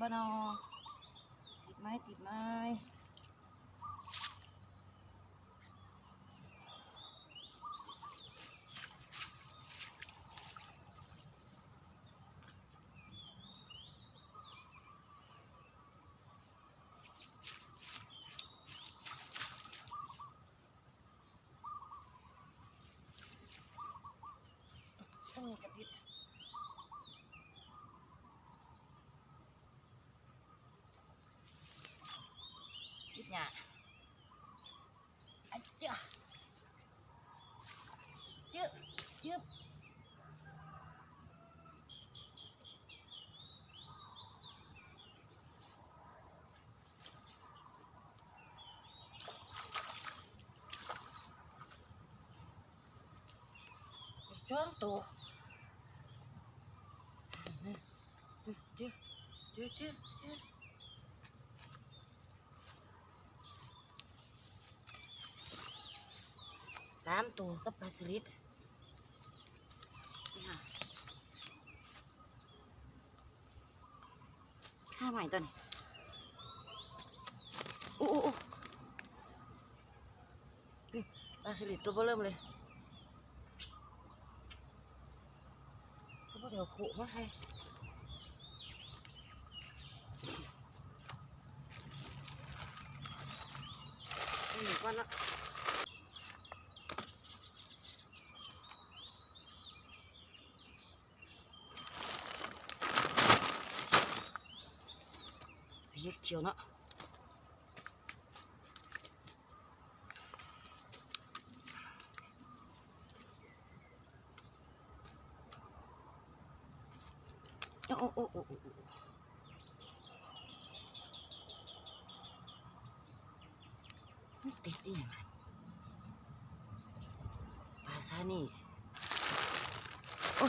บ้านอติดไหมติดไหมต้องมีกระพริบติดหยาอันเจ้าจึ๊บจึ๊บ ตัวจึ๊บจึ๊บจึ๊บจึ๊บสามตัวกับปลาสลิดข้าใหม่ตัวนี้โอ้โอ้โอ้ปลาสลิดตัวเบอเริ่มเลย เขาบอกเดี๋ยวขู่มาใส่นี่ก่อนละ เฮ็ดเขียวเนาะ โอ้โอ้โอ้โอ้โอ้โอ้มันติดอีหยังอะปลาซานี่โอ้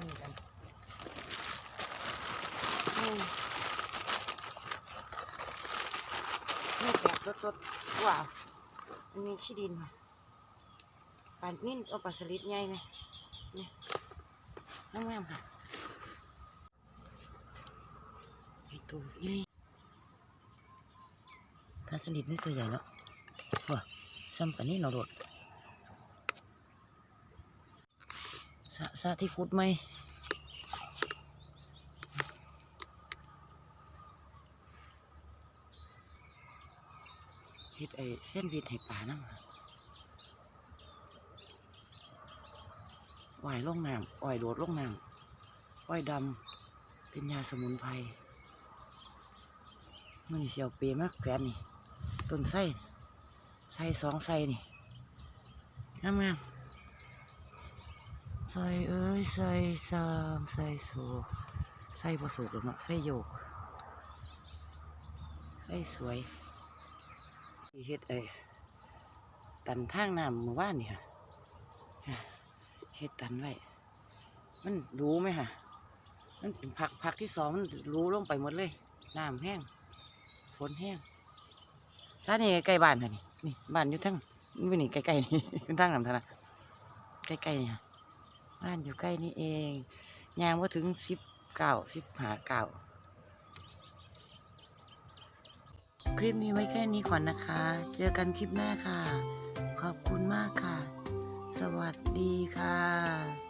นี่กันอืมนี่แกะ สดว้าวอันนี้ขี้ดินค่ะปานนี่เอาปลาสลิดใหญ่ไหมนี่งามๆค่ะไอตัวอีนี่ปลาสลิดนี่ตัวใหญ่เนาะว้าซ้ำกันนี่เราโดดสะสะที่ขุดไหม เฮ็ดไอ้เส้นวิดให้ปลานั่งว่ายลงน้ำอ่อยโดดลงน้ำอ้อยดำเป็นยาสมุนไพรมันนี่เสียวเปรย์มากแกนนี่ ต้นไส้ไส้สองไส้นี่งามงามๆใส่เอ้ยใส่สามใส่โซใส่ผสมหรอกเนาะใส่โยกใส่สวย เฮ็ดไอ้ตันทางน้ำเมื่อวานนี่ค่ะเฮ็ดตันไว้ มันรู้ไหมค่ะ มันเป็นผักผักที่สองมันรู้ลงไปหมดเลย น้ำแห้ง ฝนแห้งซานี่ใกล้บ้านค่ะนี่นี่บ้านอยู่ทั้งนี่นี่ใกล้ๆนี่อยู่ทั้งน้ำธนะใกล้ๆนี่ค่ะบ้านอยู่ใกล้นี่เองยางว่าถึงสิบเก้าสิบหาเก้า คลิปนี้ไว้แค่นี้ก่อนนะคะ เจอกันคลิปหน้าค่ะ ขอบคุณมากค่ะ สวัสดีค่ะ